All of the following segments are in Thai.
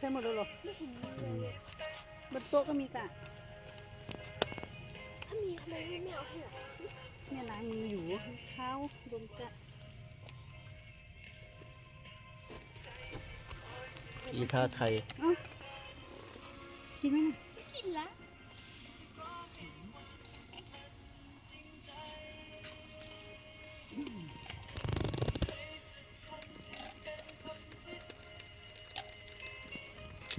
ใช่หมดแล้วเหรอไม่เห็นมีเลยอะบนโต๊ะก็มีจ้ะถ้ามีทำไมไม่เอาให้หรอเนี่ยล้างมืออยู่เท้าโดนจะอีท่าไข่กินไหมนะไม่กินละ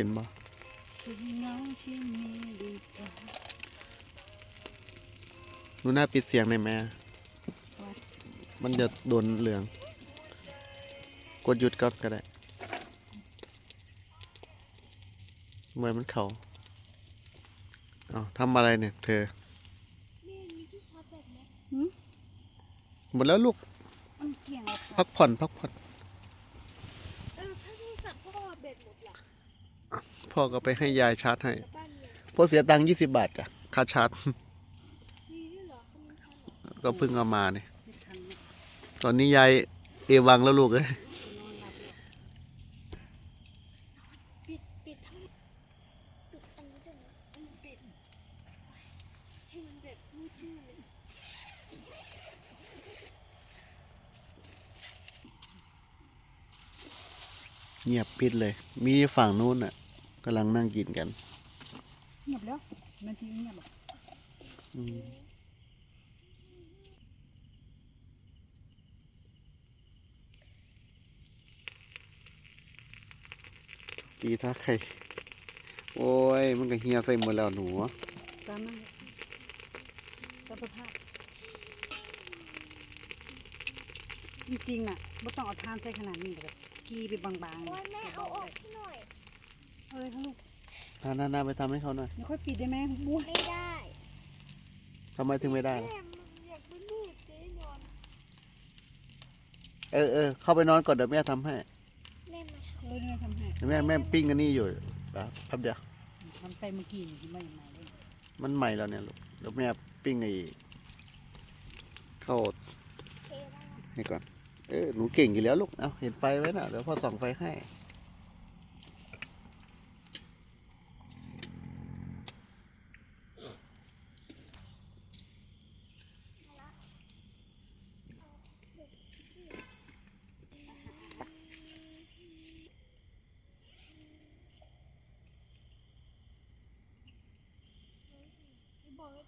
กินบ่ถึงเงาที่มีดีกว่าหนูหน้าปิดเสียงในอยแม่ มันจะโดนเหลือง กดหยุดก็ก็ได้เมื่อมันเขาเอาทำอะไรเนี่ย เธอนี่มีที่ชาร์จแบตไหมหืมหมดแล้วลูกมันเกี่ยงแล้วค่ะพักผ่อน พักผ่อน เออถ้าโทรศัพท์พ่อแบตหมดล่ะ พ่อก็ไปให้ยายชาร์จให้กลับบ้านเนี่ยพ่อเสียตังค์ยี่สิบบาทจ้ะค่าชาร์จมีด้วยเหรอเขามีทันเหรอก็เพิ่งเอามาเนี่ยไม่ทันนะตอนนี้ยายเอวังแล้วลูกเอ้ยนอนหลับแล้วปิดปิดทั้งปิดอันนี้ด้วยนะอันนี้ปิดให้มันแบบมืดๆเลยเงียบปิดเลย มีฝั่งนู้นอะ กำลังนั่งกินกัน เงียบแล้วมันทีเงียบหรอกอืมกีท่าไข่ โอ้ย มันก็เฮียใส่หมดแล้วหนูตามนั่งตามสภาพจริงๆน่ะไม่ต้องเอาทานใส่ขนาดนี้แบบกีไปบางๆโอ้ยแม่เอาออกให้หน่อย เอ้ยลูกหน้าหน้าหน้าไปทำให้เขาหน่อยเดี๋ยวค่อยปิดได้ไหมบัวไม่ได้ทำไมถึงไม่ได้ล่ะแม่มันอยากไปมืดเจ๊นอนเออเออเข้าไปนอนก่อนเดี๋ยวแม่ทำให้แม่มาเออเนี่ยทำให้เดี๋ยวแม่แม่ปิ้งกันนี่อยู่แป๊บแป๊บเดียว ทำไปเมื่อกี้นี่ไม่ใหม่เลยมันใหม่แล้วเนี่ยลูกเดี๋ยวแม่ปิ้งไอ้ข้าวเทได้ให้ก่อน เออหนูเก่งอยู่แล้วลูก เอาเห็นไฟไว้นะเดี๋ยวพ่อส่องไฟให้เ